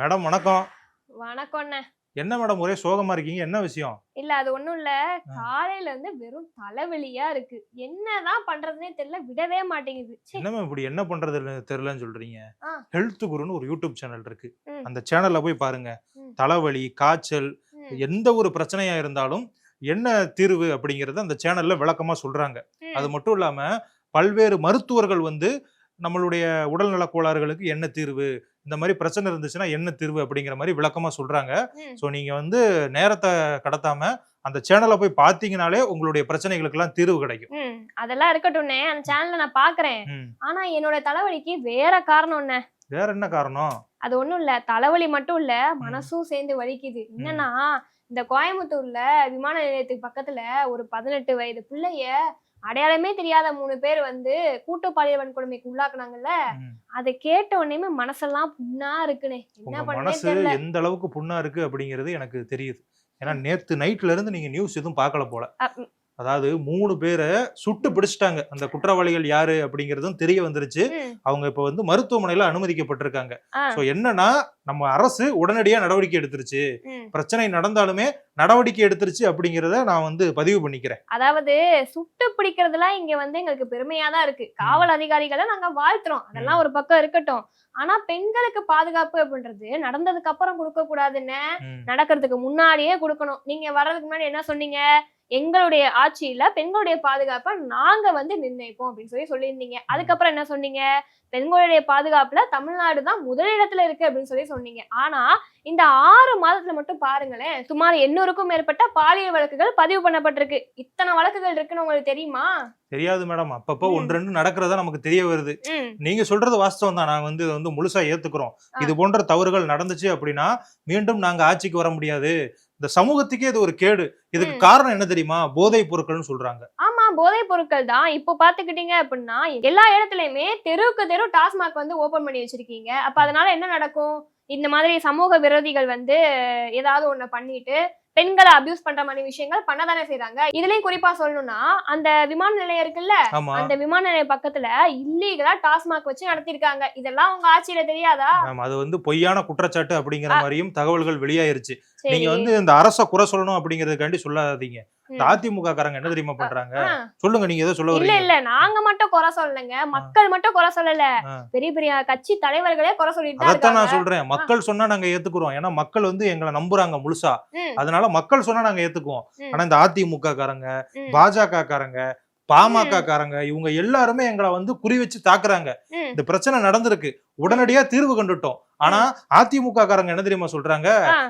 Madam வணக்கம். வணக்கம்ண்ணே. என்ன madam ஒரே சோகமா இருக்கீங்க? என்ன விஷயம்? இல்ல அது ஒண்ணும் இல்ல. காலையில இருந்து வெறும் தலைவலியா இருக்கு. என்னதான் பண்றதுனே தெரியல விடவே மாட்டேங்குது. ச்சே. என்ன மேம் இப்படி என்ன பண்றதுன்னு தெரியலன்னு சொல்றீங்க. ஹெல்த் குருன்னு ஒரு யூடியூப் சேனல் இருக்கு. அந்த சேனல்ல போய் பாருங்க. தலைவலி காய்ச்சல் எந்த ஒரு பிரச்சனையா இருந்தாலும் என்ன தீர்வு அப்படிங்கறத அந்த சேனல்ல விளக்கமா சொல்றாங்க. அது மட்டும் இல்லாம பல்வேறு மருத்துவர்கள் வந்து நம்மளுடைய உடல்நல கோளாறுகளுக்கு என்ன தீர்வு? இந்த மாதிரி பிரச்சனை இருந்துச்சுன்னா என்ன தீர்வு அப்படிங்கிற மாதிரி விளக்கமா சொல்றாங்க. ஸோ நீங்க வந்து நேரத்தை கடத்தாம அந்த சேனலை போய் பார்த்தீங்கனாலே உங்களுடைய பிரச்சனைகளுக்கெல்லாம் தீர்வு கிடைக்கும். அதெல்லாம் இருக்கட்டும்ண்ணே. அந்த சேனல்ல நான் பாக்குறேன். ஆனா என்னோட தலைவலிக்கு வேற காரணம்ண்ணே. வேற என்ன காரணம்? அது ஒண்ணும் இல்ல. தலைவலி மட்டும் இல்ல மனசும் சேர்ந்து வலிக்குது. என்னன்னா இந்த கோயம்புத்தூர்ல விமான நிலையத்துக்கு பக்கத்துல ஒரு பதினெட்டு வயது பிள்ளைய அடையாளமே தெரியாத மூணு பேர் வந்து கூட்டு பாலியல் வன்கொடுமைக்கு உள்ளாக்குனாங்கல்ல. அதை கேட்ட உடனே மனசெல்லாம் புண்ணா இருக்குனே. என்ன மனசு எந்த அளவுக்கு புண்ணா இருக்கு அப்படிங்கிறது எனக்கு தெரியுது. ஏன்னா நேத்து நைட்ல இருந்து நீங்க நியூஸ் எதுவும் பார்க்கல போல. அதாவது மூணு பேரை சுட்டு பிடிச்சிட்டாங்க. அந்த குற்றவாளிகள் யாரு அப்படிங்கிறதும் தெரிய வந்துருச்சு. அவங்க இப்ப வந்து மருத்துவமனையில அனுமதிக்கப்பட்டிருக்காங்க. சோ என்னன்னா நம்ம அரசு உடனடியா நடவடிக்கை எடுத்துருச்சு. பிரச்சனை நடந்தாலுமே நடவடிக்கை எடுத்துருச்சு அப்படிங்கிறத நான் வந்து பதிவு பண்ணிக்கிறேன். அதாவது சுட்டு பிடிக்கிறதுலாம் இங்க வந்து எங்களுக்கு பெருமையா தான் இருக்கு. காவல் அதிகாரிகளை நாங்க வாழ்த்துறோம். அதெல்லாம் ஒரு பக்கம் இருக்கட்டும். ஆனா பெண்களுக்கு பாதுகாப்பு அப்படின்றது நடந்ததுக்கு அப்புறம் கொடுக்க கூடாதுன்னு. நடக்கிறதுக்கு முன்னாடியே கொடுக்கணும். நீங்க வர்றதுக்கு முன்னாடி என்ன சொன்னீங்க? எங்களுடைய ஆட்சியில பெண்களுடைய பாதுகாப்பை நாங்க வந்து நிர்ணயிப்போம் அப்படின்னு சொல்லி சொல்லியிருந்தீங்க. அதுக்கப்புறம் என்ன சொன்னீங்க? பெண்களுடைய பாதுகாப்புல தமிழ்நாடு தான் முதலிடத்துல இருக்கு அப்படின்னு சொல்லி சொன்னீங்க. ஆனா இந்த ஆறு மாதத்துல மட்டும் பாருங்களேன் சுமார் எண்ணூறுக்கும் மேற்பட்ட பாலியல் வழக்குகள் பதிவு பண்ணப்பட்டிருக்கு. இத்தனை வழக்குகள் இருக்குன்னு உங்களுக்கு தெரியுமா? தெரியாது மேடம். அப்பப்போ. ஒன்று ரெண்டு நடக்கிறதா நமக்கு தெரிய வருது. நீங்க சொல்றது வாஸ்தவம் தான். நாங்க வந்து வந்து முழுசா ஏத்துக்கிறோம். இது போன்ற தவறுகள் நடந்துச்சு அப்படின்னா மீண்டும் நாங்க ஆட்சிக்கு வர முடியாது. இந்த சமூகத்துக்கே இது ஒரு கேடு. இதுக்கு. காரணம் என்ன தெரியுமா? போதைப் பொருட்கள்னு சொல்றாங்க. ஆமா போதைப் பொருட்கள் தான். இப்போ பாத்துக்கிட்டீங்க அப்படின்னா எல்லா இடத்துலயுமே தெருவுக்கு தெரு டாஸ்மாக் வந்து ஓபன் பண்ணி வச்சிருக்கீங்க. அப்ப அதனால என்ன நடக்கும்? இந்த மாதிரி சமூக விரோதிகள் வந்து ஏதாவது ஒண்ணு பண்ணிட்டு பெண்களை அபியூஸ் பண்ற மாதிரி விஷயங்கள் பண்ணதானே செய்றாங்க. இதுலயும் குறிப்பா சொல்லணும்னா அந்த விமான நிலையம் இருக்குல்ல? அந்த விமான நிலைய பக்கத்துல இல்லீகலா டாஸ்மாக் வச்சு நடத்திருக்காங்க இதெல்லாம் உங்க ஆட்சியில தெரியாதா? அது வந்து பொய்யான குற்றச்சாட்டு அப்படிங்கிற. மாதிரியும் தகவல்கள் வெளியாயிருச்சு. நீங்க வந்து இந்த அரச குறை சொல்லணும் அப்படிங்கறதுக்காண்டி சொல்லாதீங்க. இந்த. அதிமுக காரங்க என்ன தெரியுமா பண்றாங்க. சொல்லுங்க நீங்க ஏதோ சொல்ல இல்ல இல்ல நாங்க மட்டும் குறை சொல்லலைங்க. மக்கள் மட்டும் குறை சொல்லல. பெரிய பெரிய கட்சி தலைவர்களே குறை சொல்லிட்டு தான் அதைத்தான் இருக்காங்க. நான் சொல்றேன் மக்கள் சொன்னா நாங்க ஏத்துக்குறோம். ஏன்னா மக்கள் வந்து எங்களை நம்புறாங்க முழுசா. அதனால மக்கள் சொன்னா நாங்க ஏத்துக்குவோம். ஆனா இந்த அதிமுக காரங்க பாஜக காரங்க பாமக காரங்க இவங்க எல்லாருமே எங்களை வந்து குறி வச்சு தாக்குறாங்க. இந்த பிரச்சனை நடந்திருக்கு. உடனடியா தீர்வு கண்டுட்டோம். ஆனா அதிமுக காரங்க என்ன தெரியுமா சொல்றாங்க.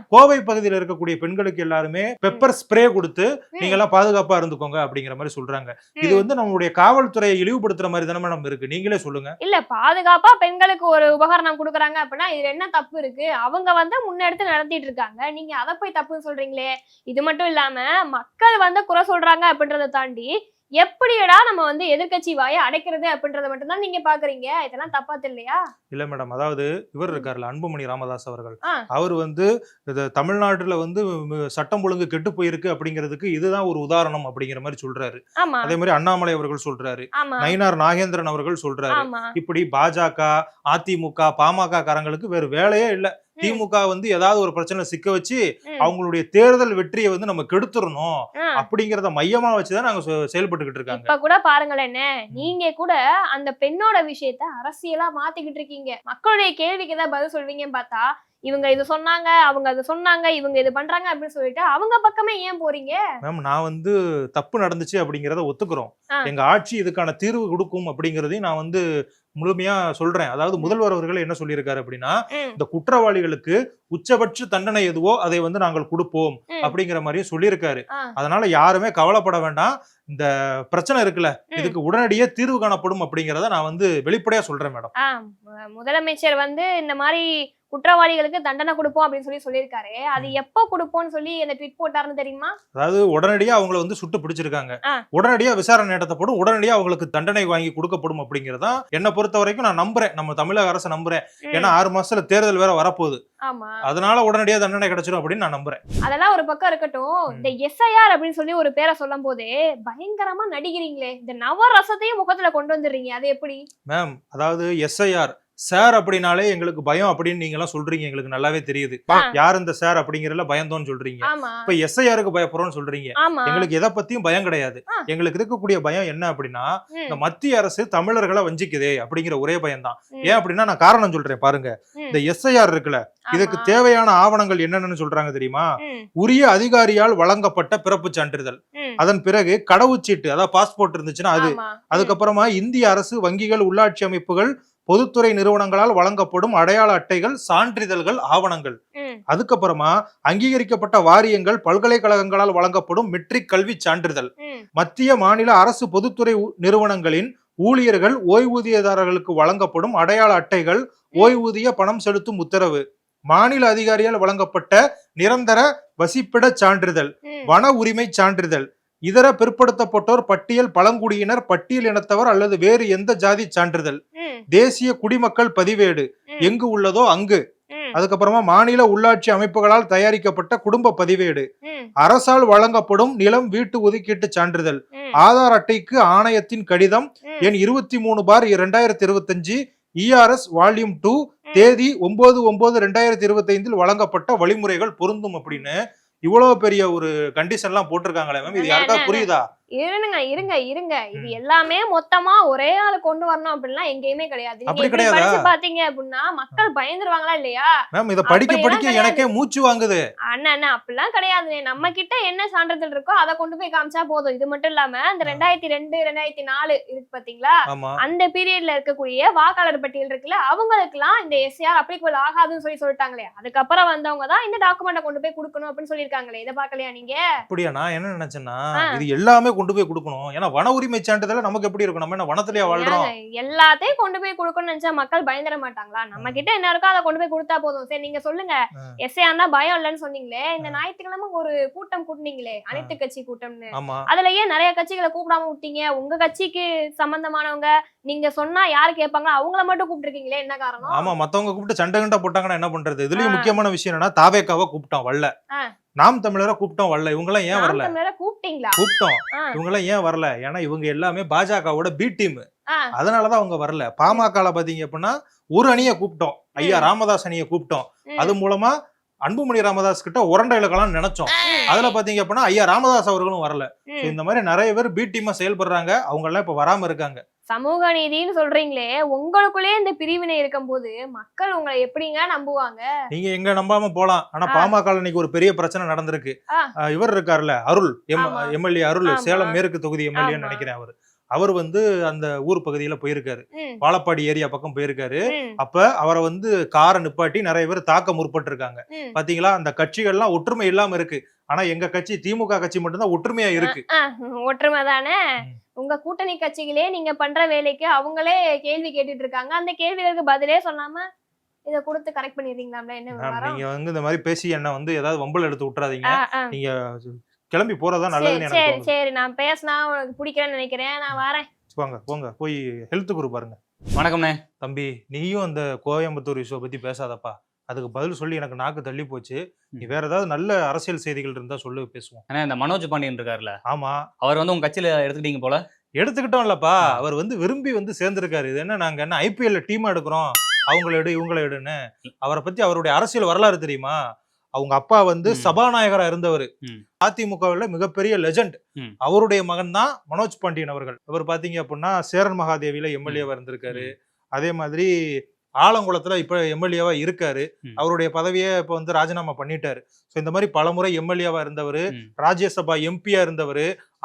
கோவை பகுதியில் இருக்கக்கூடிய பெண்களுக்கு எல்லாருமே பெப்பர் ஸ்ப்ரே கொடுத்து. நீங்க எல்லாம் பாதுகாப்பா இருந்துக்கோங்க அப்படிங்கிற மாதிரி சொல்றாங்க. இது. வந்து நம்மளுடைய காவல்துறையை இழிவுபடுத்துற மாதிரி தானே மேடம் இருக்கு. நீங்களே சொல்லுங்க. இல்ல பாதுகாப்பா பெண்களுக்கு ஒரு உபகரணம் கொடுக்குறாங்க அப்படின்னா இதுல என்ன தப்பு இருக்கு? அவங்க வந்து முன்னெடுத்து நடத்திட்டு இருக்காங்க. நீங்க அதை போய் தப்புன்னு சொல்றீங்களே. இது மட்டும் இல்லாம மக்கள் வந்து குறை சொல்றாங்க அப்படின்றத தாண்டி எப்படியடா நம்ம வந்து எதிர்க்கட்சி வாயை அடைக்கிறது அப்படின்றத மட்டும் தான் நீங்க பாக்குறீங்க? இதெல்லாம் தப்பா இல்லையா இல்ல மேடம். அதாவது இவர் இருக்காருல்ல அன்புமணி ராமதாஸ் அவர்கள். அவர் வந்து தமிழ்நாட்டுல வந்து சட்டம் ஒழுங்கு கெட்டு போயிருக்கு அப்படிங்கிறதுக்கு இதுதான் ஒரு உதாரணம் அப்படிங்கிற மாதிரி சொல்றாரு. அதே மாதிரி அண்ணாமலை அவர்கள் சொல்றாரு. நயினார் நாகேந்திரன் அவர்கள் சொல்றாரு. இப்படி பாஜக அதிமுக பாமக காரங்களுக்கு வேற வேலையே இல்ல. திமுக வந்து ஏதாவது ஒரு பிரச்சனை சிக்க வச்சு அவங்களுடைய தேர்தல் வெற்றியை வந்து நம்ம கெடுத்துறணும் ஆ. அப்படிங்கறத மையமா வச்சுதான் நாங்க செயல்பட்டுக்கிட்டு இருக்காங்க. இப்ப கூட பாருங்களேன் நீங்க கூட அந்த பெண்ணோட விஷயத்த அரசியலா மாத்திக்கிட்டு இருக்கீங்க. மக்களுடைய கேள்விக்கு தான் பதில் சொல்வீங்கன்னு பார்த்தா இவங்க இது சொன்னாங்க அவங்க அது சொன்னாங்க இவங்க இது பண்றாங்க அப்படின்னு சொல்லிட்டு அவங்க பக்கமே ஏன் போறீங்க? மேம் நான் வந்து தப்பு நடந்துச்சு அப்படிங்கறத ஒத்துக்கிறோம். எங்க ஆட்சி இதுக்கான தீர்வு கொடுக்கும் அப்படிங்கறதையும் நான் வந்து முழுமையா சொல்றேன் அதாவது முதல்வர் அவர்கள் என்ன சொல்லியிருக்காரு அப்படின்னா இந்த குற்றவாளிகளுக்கு உச்சபட்ச தண்டனை எதுவோ அதை வந்து நாங்கள் கொடுப்போம். அப்படிங்கிற மாதிரியும் சொல்லியிருக்காரு. அதனால யாருமே கவலைப்பட வேண்டாம் இந்த பிரச்சனை இருக்குல்ல. இதுக்கு உடனடியே தீர்வு காணப்படும் அப்படிங்கறத நான் வந்து வெளிப்படையா சொல்றேன் மேடம் முதலமைச்சர் வந்து இந்த மாதிரி குற்றவாளிகளுக்கு தண்டனை கொடுப்போம் அப்படின்னு சொல்லி சொல்லியிருக்காரு அது. எப்போ கொடுப்போம்னு சொல்லி அந்த ட்வீட் போட்டாருன்னு தெரியுமா அதாவது உடனடியா அவங்கள வந்து சுட்டு பிடிச்சிருக்காங்க. உடனடியா விசாரணை நடத்தப்படும் உடனடியா அவங்களுக்கு தண்டனை வாங்கி கொடுக்கப்படும் அப்படிங்கறதா என்னை பொறுத்த வரைக்கும் நான் நம்புறேன். நம்ம தமிழக அரசை நம்புறேன். ஏன்னா ஆறு மாசத்துல தேர்தல் வேற வரப்போகுது. ஆமா. அதனால உடனடியா தண்டனை கிடைச்சிடும் அப்படின்னு நான் நம்புறேன். அதெல்லாம் ஒரு பக்கம் இருக்கட்டும். இந்த எஸ்ஐஆர் அப்படின்னு சொல்லி ஒரு பேரை சொல்லும் போதே பயங்கரமா நடிக்கிறீங்களே. இந்த நவரசத்தையும் முகத்துல கொண்டு வந்துடுறீங்க. அது எப்படி? மேம் அதாவது எஸ்ஐஆர் சார் அப்படின்னாலே எங்களுக்கு பயம் அப்படின்னு நீங்க எல்லாம் சொல்றீங்க. எங்களுக்கு நல்லாவே தெரியுது. யார் இந்த சார் அப்படிங்கறதுல பயந்தோன்னு சொல்றீங்க. இப்ப எஸ்ஐஆருக்கு பயப்படுறோம்னு சொல்றீங்க. எங்களுக்கு எதை பத்தியும் பயம் கிடையாது. எங்களுக்கு இருக்கக்கூடிய பயம் என்ன அப்படின்னா இந்த மத்திய அரசு தமிழர்களை வஞ்சிக்குதே அப்படிங்கிற ஒரே பயம் தான். ஏன் அப்படின்னா நான் காரணம் சொல்றேன் பாருங்க. இந்த எஸ்ஐஆர் இருக்குல்ல இதுக்கு. தேவையான ஆவணங்கள் என்னென்னு சொல்றாங்க தெரியுமா? உரிய அதிகாரியால் வழங்கப்பட்ட பிறப்பு சான்றிதழ். அதன் பிறகு கடவுச்சீட்டு அதாவது பாஸ்போர்ட் இருந்துச்சுன்னா அது. அதுக்கப்புறமா இந்திய அரசு வங்கிகள் உள்ளாட்சி அமைப்புகள் பொதுத்துறை நிறுவனங்களால் வழங்கப்படும் அடையாள அட்டைகள் சான்றிதழ்கள் ஆவணங்கள். அதுக்கப்புறமா அங்கீகரிக்கப்பட்ட வாரியங்கள் பல்கலைக்கழகங்களால் வழங்கப்படும் மெட்ரிக் கல்வி சான்றிதழ். மத்திய மாநில அரசு பொதுத்துறை நிறுவனங்களின் ஊழியர்கள் ஓய்வூதியதாரர்களுக்கு வழங்கப்படும் அடையாள அட்டைகள் ஓய்வூதிய பணம் செலுத்தும் உத்தரவு. மாநில அதிகாரியால் வழங்கப்பட்ட நிரந்தர வசிப்பிட சான்றிதழ் வன உரிமை சான்றிதழ். இதர பிற்படுத்தப்பட்டோர் பட்டியல் பழங்குடியினர் பட்டியல் இனத்தவர் அல்லது வேறு எந்த ஜாதி சான்றிதழ். தேசிய குடிமக்கள் பதிவேடு. எங்கு உள்ளதோ அங்கு. அதுக்கப்புறமா மாநில உள்ளாட்சி அமைப்புகளால் தயாரிக்கப்பட்ட குடும்ப பதிவேடு. அரசால் வழங்கப்படும் நிலம் வீட்டு ஒதுக்கீட்டு சான்றிதழ். ஆதார் அட்டைக்கு ஆணையத்தின் கடிதம். எண் இருபத்தி மூணு பார் இரண்டாயிரத்தி இருபத்தஞ்சு இஆர்எஸ் வால்யூம் டூ. தேதி ஒன்பது ஒன்பது ரெண்டாயிரத்தி இருபத்தி ஐந்தில் வழங்கப்பட்ட வழிமுறைகள் பொருந்தும் அப்படின்னு இவ்வளவு பெரிய ஒரு கண்டிஷன்லாம் போட்டிருக்காங்களே மேம் இது யாருக்கா புரியுதா? இருங்க இருங்க இருங்க. இது. எல்லாமே மொத்தமா ஒரே ஆள் கொண்டு வரணும் அப்படிலாம் எங்கேயுமே கிடையாது. நீங்க? படிச்சு பாத்தீங்க அப்படின்னா மக்கள் பயந்துருவாங்களா இல்லையா? மேம் இதை படிக்க படிக்க. எனக்கே மூச்சு வாங்குது. அண்ணா அண்ணா அப்படிலாம் கிடையாது நம்ம கிட்ட என்ன சான்றிதழ் இருக்கோ அதை கொண்டு போய் காமிச்சா போதும். இது மட்டும் இல்லாம இந்த. ரெண்டாயிரத்தி ரெண்டு ரெண்டாயிரத்தி நாலு இருக்கு பாத்தீங்களா அந்த பீரியட்ல இருக்கக்கூடிய வாக்காளர் பட்டியல் இருக்குல்ல அவங்களுக்குலாம் இந்த எஸ்ஆர் அப்ளிகபிள் ஆகாதுன்னு சொல்லி சொல்லிட்டாங்களே. அதுக்கப்புறம் வந்தவங்க தான் இந்த டாக்குமெண்ட்டை கொண்டு போய் கொடுக்கணும் அப்படின்னு சொல்லியிருக்காங்களே. இதை பார்க்கலையா நீங்க? அப்படியா? நான் என்ன நினைச்சேன்னா. இது எல்லாமே கொண்டு போய் கொடுக்கணும். ஏன்னா வன உரிமை சான்றிதழ் நமக்கு எப்படி இருக்கும்? நம்ம என்ன வனத்திலேயே வாழ்றோம்? எல்லாத்தையும் கொண்டு போய் கொடுக்கணும்னு நினைச்சா மக்கள் பயந்துட மாட்டாங்களா? நம்ம கிட்ட என்ன இருக்கோ அதை கொண்டு போய் கொடுத்தா போதும். சரி நீங்க சொல்லுங்க. எஸ்ஏஆர்னா பயம் இல்லைன்னு சொன்னீங்களே இந்த ஞாயிற்றுக்கிழமை ஒரு கூட்டம் கூட்டினீங்களே அனைத்து கட்சி கூட்டம்னு. அதுல ஏன் நிறைய கட்சிகளை கூப்பிடாம விட்டீங்க? உங்க கட்சிக்கு சம்பந்தமானவங்க நீங்க சொன்னா யாரு கேட்பாங்க அவங்கள மட்டும் கூப்பிட்டுருக்கீங்களே என்ன காரணம்? ஆமா மத்தவங்க கூப்பிட்டு சண்டை கண்டா போட்டாங்கன்னா என்ன பண்றது? இதுலயும். முக்கியமான விஷயம் என்னன்னா தாவேக்காவை கூப்பிட்டோம் வரல ஆ. நாம் தமிழரை கூப்பிட்டோம் வரல. இவங்க எல்லாம் ஏன் வரல? கூப்பிட்டீங்களா? கூப்பிட்டோம். ஆ. இவங்க எல்லாம் ஏன் வரல? ஏன்னா இவங்க எல்லாமே பாஜகவோட பி டீம். அதனாலதான் அவங்க வரல. பாமகல பாத்தீங்க அப்படின்னா ஒரு அணியை கூப்பிட்டோம். ஐயா. ராமதாஸ் அணியை கூப்பிட்டோம். அது மூலமா அன்புமணி ராமதாஸ் கிட்ட உரண்டை இழுக்கலாம் நினைச்சோம். அதுல பாத்தீங்க அப்படின்னா ஐயா ராமதாஸ் அவர்களும் வரல. இந்த மாதிரி நிறைய பேர் பி டீமா செயல்படுறாங்க. அவங்க எல்லாம் இப்ப வராம இருக்காங்க. சமூக நீதின்னு சொல்றீங்களே உங்களுக்குள்ளே இந்த பிரிவினை இருக்கும்போது மக்கள் உங்களை எப்படிங்க நம்புவாங்க நீங்க எங்க நம்பாம போலாம் ஆனா. பாமக இன்னைக்கு ஒரு பெரிய பிரச்சனை நடந்திருக்கு இவர் இருக்காருல்ல அருள். எம்எல்ஏ அருள். சேலம் மேற்கு தொகுதி எம்எல்ஏன்னு. நினைக்கிறேன் அவர் அவர் வந்து அந்த ஊர் பகுதியில போயிருக்காரு. வாழப்பாடி ஏரியா பக்கம் போயிருக்காரு. அப்ப அவரை வந்து காரை நிப்பாட்டி நிறைய பேர் தாக்க முற்பட்டு இருக்காங்க. பாத்தீங்களா? அந்த கட்சிகள்லாம் ஒற்றுமை இல்லாம இருக்கு. ஆனா எங்க கட்சி திமுக கட்சி மட்டும்தான் ஒற்றுமையா இருக்கு. ஒற்றுமை தானே. உங்க கூட்டணி கட்சிகளே நீங்க பண்ற வேலைக்கு அவங்களே கேள்வி கேட்டுட்டு இருக்காங்க அந்த கேள்விகளுக்கு பதிலே சொல்லாம இத கொடுத்து கரெக்ட் பண்ணிடுறீங்களாம்ல? என்ன நீங்க வந்து இந்த மாதிரி பேசி என்ன வந்து ஏதாவது வம்பல் எடுத்து விட்டுறாதீங்க. நீங்க கிளம்பி போறதா நல்லதுன்னு எனக்கு சரி தோணுது. சரி. நான் பேசினா உனக்கு பிடிக்கலன்னு நினைக்கிறேன். நான் வரேன். போங்க போங்க. போய் ஹெல்த் குரூப் பாருங்க. வணக்கம்ண்ணே. தம்பி நீயும் அந்த கோயம்புத்தூர் இஷ்யூ பத்தி பேசாதப்பா. அதுக்கு பதில் சொல்லி எனக்கு நாக்கு தள்ளி போச்சு. நீ வேற ஏதாவது நல்ல அரசியல் செய்திகள் இருந்தா சொல்லு பேசுவோம். அண்ணா இந்த மனோஜ் பாண்டியன் இருக்காருல்ல? ஆமா. அவர் வந்து உங்க கட்சியில எடுத்துக்கிட்டீங்க போல? எடுத்துக்கிட்டோம் இல்லப்பா. ஆ. அவர் வந்து விரும்பி வந்து சேர்ந்திருக்காரு. இது என்ன நாங்க என்ன ஐபிஎல்ல டீம் எடுக்கிறோம்? அவங்கள எடு இவங்கள எடுன்னு. அவரை பத்தி அவருடைய அரசியல் வரலாறு தெரியுமா? அவங்க அப்பா வந்து. சபாநாயகரா இருந்தவர். அதிமுகவில் மிகப்பெரிய லெஜண்ட். அவருடைய மகன் தான் மனோஜ் பாண்டியன் அவர்கள் அவர் பாத்தீங்க அப்படின்னா சேரன் மகாதேவியில எம்எல்ஏவா இருந்திருக்காரு அதே மாதிரி ஆலங்குளத்துல இப்ப எம்எல்ஏவா இருக்காரு. அவருடைய பதவியை இப்ப வந்து ராஜினாமா பண்ணிட்டாரு சோ இந்த மாதிரி பலமுறை எம்எல்ஏவா இருந்தவர். ராஜ்யசபா எம்பியா இருந்தவர்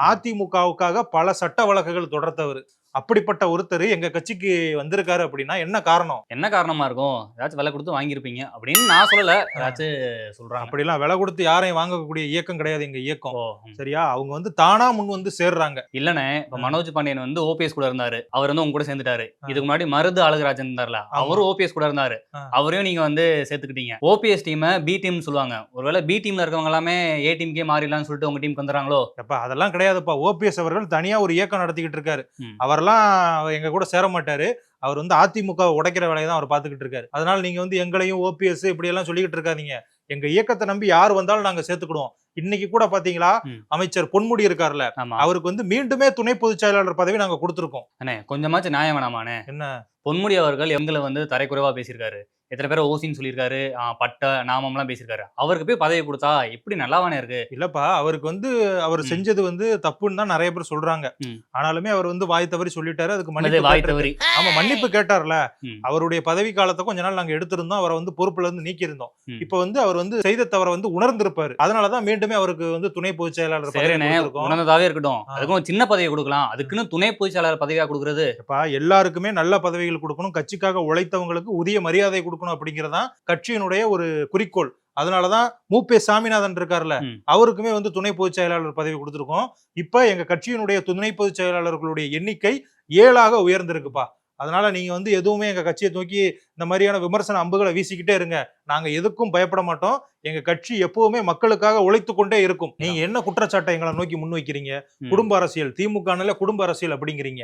அதிமுகவுக்காக பல சட்ட வழக்குகள் தொடர்த்தவர் அப்படிப்பட்ட ஒருத்தர் எங்க கட்சிக்கு வந்திருக்காரு அப்படின்னா என்ன காரணம்? என்ன காரணமா இருக்கும்? ஏதாச்சும் விலை கொடுத்து வாங்கியிருப்பீங்க அப்படின்னு நான் சொல்லல. ஏதாச்சும் சொல்றாங்க. அப்படிலாம் விலை கொடுத்து யாரையும் வாங்கக்கூடிய இயக்கம் கிடையாது எங்க இயக்கம். சரியா? அவங்க வந்து தானா முன் வந்து சேர்றாங்க. இல்லண்ணே இப்ப. மனோஜ் பாண்டியன் வந்து ஓபிஎஸ் கூட இருந்தாரு. அவர் வந்து உங்க கூட சேர்ந்துட்டாரு. இதுக்கு முன்னாடி மருது அழகுராஜன் இருந்தார்ல. அவரும் ஓபிஎஸ் கூட இருந்தாரு. அவரையும் நீங்க வந்து சேர்த்துக்கிட்டீங்க. ஓபிஎஸ் டீமை பி டீம் சொல்லுவாங்க. ஒருவேளை பி டீம்ல இருக்கவங்க எல்லாமே ஏ டீம்க்கே மாறிடலாம்னு சொல்லிட்டு உங்க டீமுக்கு வந்துறாங்களோ அதெல்லாம் கிடையாதுப்பா. ஓபிஎஸ் அவர்கள் தனியா ஒரு இயக்கம் நடத்திக்கிட்டு இருக்காரு. ம். அவரெல்லாம் எங்க கூட சேர மாட்டாரு. அவர் வந்து அதிமுக உடைக்கிற வேலையை தான் அவர் பார்த்துக்கிட்டு இருக்காரு. அதனால நீங்க வந்து எங்களையும் ஓபிஎஸ் இப்படி எல்லாம் சொல்லிக்கிட்டு இருக்காதீங்க. எங்க இயக்கத்தை நம்பி யார் வந்தாலும் நாங்க சேர்த்துக்கிடுவோம். இன்னைக்கு கூட பாத்தீங்களா. அமைச்சர் பொன்முடி இருக்காருல்ல அவருக்கு வந்து மீண்டுமே துணை பொதுச் செயலாளர் பதவி நாங்க கொடுத்துருக்கோம். அண்ணே கொஞ்சமாச்சும் நியாயம் வேணாமாண்ணே என்ன? பொன்முடி அவர்கள் எங்களை வந்து தரைக்குறைவா பேசியிருக்காரு. எத்தனை பேர் ஓசின்னு சொல்லியிருக்காரு பட்ட நாமம்லாம் பேசியிருக்காரு அவருக்கு போய் பதவி கொடுத்தா எப்படி நல்லாவானே இருக்கு இல்லப்பா அவருக்கு வந்து அவர். செஞ்சது வந்து தப்புன்னு தான் நிறைய பேர் சொல்றாங்க. ஆனாலுமே அவர் வந்து வாய் தவறி சொல்லிட்டாரு அதுக்கு அது மன்னிப்பு வாய். தவறி ஆமா மன்னிப்பு கேட்டார்ல. அவருடைய பதவி காலத்தை கொஞ்ச நாள் நாங்க எடுத்திருந்தோம் அவரை வந்து பொறுப்புல இருந்து நீக்கியிருந்தோம் ம். இப்ப வந்து அவர் வந்து செய்த தவறை வந்து உணர்ந்திருப்பாரு அதனாலதான் மீண்டுமே அவருக்கு வந்து துணை பொதுச் செயலாளர். உணர்ந்ததாவே இருக்கட்டும். அதுக்கும் சின்ன பதவி கொடுக்கலாம் அதுக்குன்னு துணை பொதுச்செயலாளர் பதவியா கொடுக்கறது எல்லாருக்குமே நல்ல பதவிகள் கொடுக்கணும் கட்சிக்காக உழைத்தவங்களுக்கு உரிய மரியாதை கொடுக்கணும் அப்படிங்கறதான் கட்சியினுடைய ஒரு குறிக்கோள். அதனாலதான் மூப்பே சாமிநாதன் இருக்காருல்ல. அவருக்குமே வந்து துணை பொதுச் செயலாளர் பதவி கொடுத்திருக்கோம். இப்ப எங்க கட்சியினுடைய துணை பொதுச் செயலாளர்களுடைய எண்ணிக்கை ஏழாக உயர்ந்திருக்குப்பா. அதனால நீங்க வந்து எதுவுமே எங்க கட்சியை நோக்கி இந்த மாதிரியான விமர்சன அம்புகளை வீசிக்கிட்டே இருங்க. நாங்க எதுக்கும் பயப்பட மாட்டோம். எங்க கட்சி எப்பவுமே மக்களுக்காக உழைத்து கொண்டே இருக்கும். நீங்க என்ன குற்றச்சாட்டை எங்களை நோக்கி முன்வைக்கிறீங்க? ம். குடும்ப அரசியல் திமுகனால குடும்ப அரசியல் அப்படிங்கிறீங்க.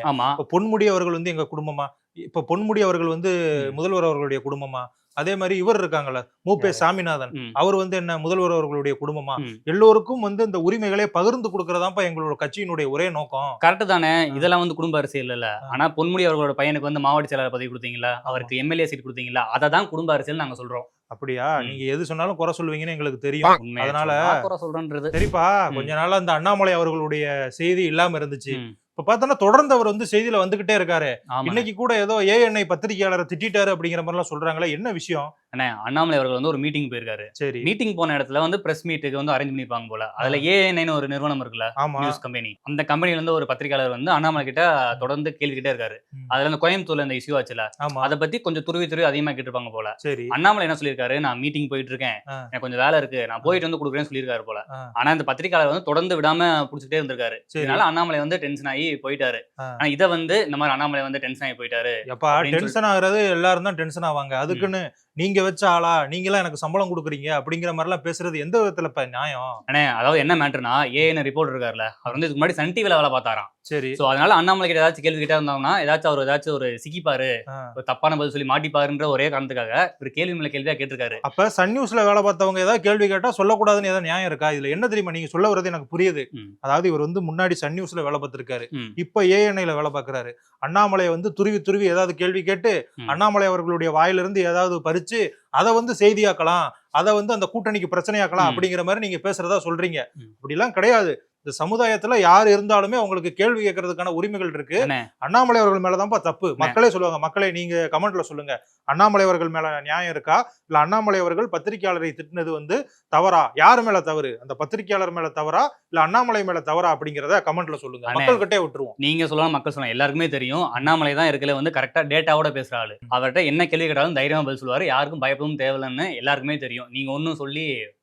பொன்முடி அவர்கள் வந்து எங்க குடும்பமா? இப்ப பொன்முடி அவர்கள் வந்து. முதல்வர் அவர்களுடைய குடும்பமா? அதே மாதிரி இவர் இருக்காங்கல்ல மூப்பே? சாமிநாதன். அவர் வந்து என்ன முதல்வர் அவர்களுடைய குடும்பமா. எல்லோருக்கும் வந்து இந்த உரிமைகளை பகிர்ந்து கொடுக்கறதாப்பா எங்களோட கட்சியினுடைய ஒரே நோக்கம். கரெக்ட் தானே. இதெல்லாம் வந்து குடும்ப அரசியல் இல்ல ஆனா பொன்முடி அவர்களோட பையனுக்கு வந்து மாவட்ட செயலாளர் பதவி கொடுத்தீங்களா? அவருக்கு எம்எல்ஏ சீட் கொடுத்தீங்களா? அதை தான் குடும்ப அரசியல் நாங்க சொல்றோம். அப்படியா. நீங்க எது சொன்னாலும் குறை சொல்லுவீங்கன்னு எங்களுக்கு தெரியும். அதனால- குறை சொல்றேன்றது. சரிப்பா கொஞ்ச நாளா அந்த அண்ணாமலை அவர்களுடைய செய்தி இல்லாம இருந்துச்சு. இப்ப பார்த்தோன்னா தொடர்ந்து அவர் வந்து செய்தியில வந்துகிட்டே இருக்காரு. இன்னைக்கு கூட ஏதோ ஏஎன்ஐ பத்திரிகையாளரை திட்டிட்டாரு அப்படிங்கிற மாதிரி எல்லாம் சொல்றாங்களே என்ன விஷயம்? அண்ணே அண்ணாமலை அவர்கள் வந்து ஒரு மீட்டிங் போயிருக்காரு. சரி. மீட்டிங் போன இடத்துல வந்து பிரஸ் மீட்டுக்கு வந்து அரேஞ்ச் பண்ணிருப்பாங்க போல. அதுல ஏஎன்ஐன்னு ஒரு நிறுவனம் இருக்குல்ல நியூஸ் கம்பெனி அந்த கம்பெனில இருந்து ஒரு பத்திரிகையாளர் வந்து அண்ணாமலை கிட்ட தொடர்ந்து கேள்விக்கிட்டே இருக்காரு. அதுல இந்த கோயம்புத்தூர்ல இந்த இஷ்யூ ஆச்சுல அதை பத்தி கொஞ்சம் துருவி துருவி அதிகமா கேட்டிருப்பாங்க போல. சரி. அண்ணாமலை என்ன சொல்லியிருக்காரு? நான் மீட்டிங் போயிட்டு இருக்கேன். எனக்கு கொஞ்சம் வேலை இருக்கு. நான் போயிட்டு வந்து கொடுக்குறேன்னு சொல்லியிருக்காரு போல. ஆனா இந்த பத்திரிகையாளர் வந்து தொடர்ந்து விடாம புடிச்சிட்டே இருந்திருக்காரு. சரி. இதனால அண்ணாமலை வந்து டென்ஷன் ஆகி போயிட்டாரு. ஆனா இதை வந்து இந்த மாதிரி அண்ணாமலை வந்து டென்ஷன் ஆகி போயிட்டாரு எப்பா டென்ஷன் ஆகுறது எல்லாரும் தான் டென்ஷன் ஆவாங்க அதுக்குன்னு நீங்க வச்ச ஆளா? நீங்க எல்லாம் எனக்கு சம்பளம் கொடுக்குறீங்க அப்படிங்கிற மாதிரி எல்லாம் பேசுறது எந்த விதத்துலப்பா நியாயம்? அண்ணே அதாவது என்ன மேட்டர்னா ஏஎன் ரிப்போர்ட் இருக்காருல்ல அவர் வந்து இதுக்கு முன்னாடி சன் டிவில வேலை பார்த்தாராம். சரி. சோ அதனால அண்ணாமலை கிட்ட ஏதாச்சும் கேள்வி கிட்ட இருந்தாங்கன்னா ஏதாச்சும் அவர் ஏதாச்சும் ஒரு சிக்கிப்பாரு. ஒரு தப்பான பதில் சொல்லி மாட்டிப்பாருன்ற ஒரே காரணத்துக்காக ஒரு கேள்வி மேல கேள்வியா கேட்டிருக்காரு. அப்ப சன் நியூஸ்ல வேலை பார்த்தவங்க ஏதாவது கேள்வி கேட்டா சொல்லக்கூடாதுன்னு ஏதாவது நியாயம் இருக்கா? இதுல என்ன தெரியுமா? நீங்க சொல்ல வர்றது எனக்கு புரியுது. அதாவது இவர் வந்து முன்னாடி சன் நியூஸ்ல வேலை பார்த்திருக்காரு. இப்ப ஏஎன்ஐல வேலை பார்க்கறாரு. அண்ணாமலை வந்து துருவி துருவி ஏதாவது கேள்வி கேட்டு. அண்ணாமலை அவர்களுடைய வாயிலிருந்து ஏதாவது பறிச்சு அதை வந்து செய்தியாக்கலாம் அதை வந்து அந்த கூட்டணிக்கு பிரச்சனையாக்கலாம். அப்படிங்கிற மாதிரி நீங்க பேசுறதா சொல்றீங்க. அப்படிலாம் கிடையாது இந்த சமுதாயத்துல யார் இருந்தாலுமே அவங்களுக்கு கேள்வி கேட்கறதுக்கான உரிமைகள் இருக்கு. அண்ணே. அண்ணாமலை அவர்கள் மேலதான்ப்பா தப்பு. மக்களே சொல்லுவாங்க மக்களே நீங்க கமெண்ட்ல சொல்லுங்க. அண்ணாமலை அவர்கள் மேல நியாயம் இருக்கா? இல்ல அண்ணாமலை அவர்கள் பத்திரிகையாளரை திட்டினது வந்து தவறா? யாரு மேல தவறு? அந்த பத்திரிகையாளர் மேல தவறா? இல்ல அண்ணாமலை மேல தவறா? அப்படிங்கறத கமெண்ட்ல சொல்லுங்க. மக்கள் கிட்டே விட்டுருவோம். நீங்க சொல்லலாம் மக்கள் சொல்லலாம் எல்லாருக்குமே தெரியும். அண்ணாமலை தான் இருக்கல வந்து கரெக்டா டேட்டாவோட பேசுற ஆளு. அவர்கிட்ட என்ன கேள்வி கேட்டாலும் தைரியமா பதில் சொல்லுவாரு. யாருக்கும் பயப்படவும் தேவையில்லைன்னு எல்லாருக்குமே தெரியும். நீங்க ஒன்னும் சொல்லி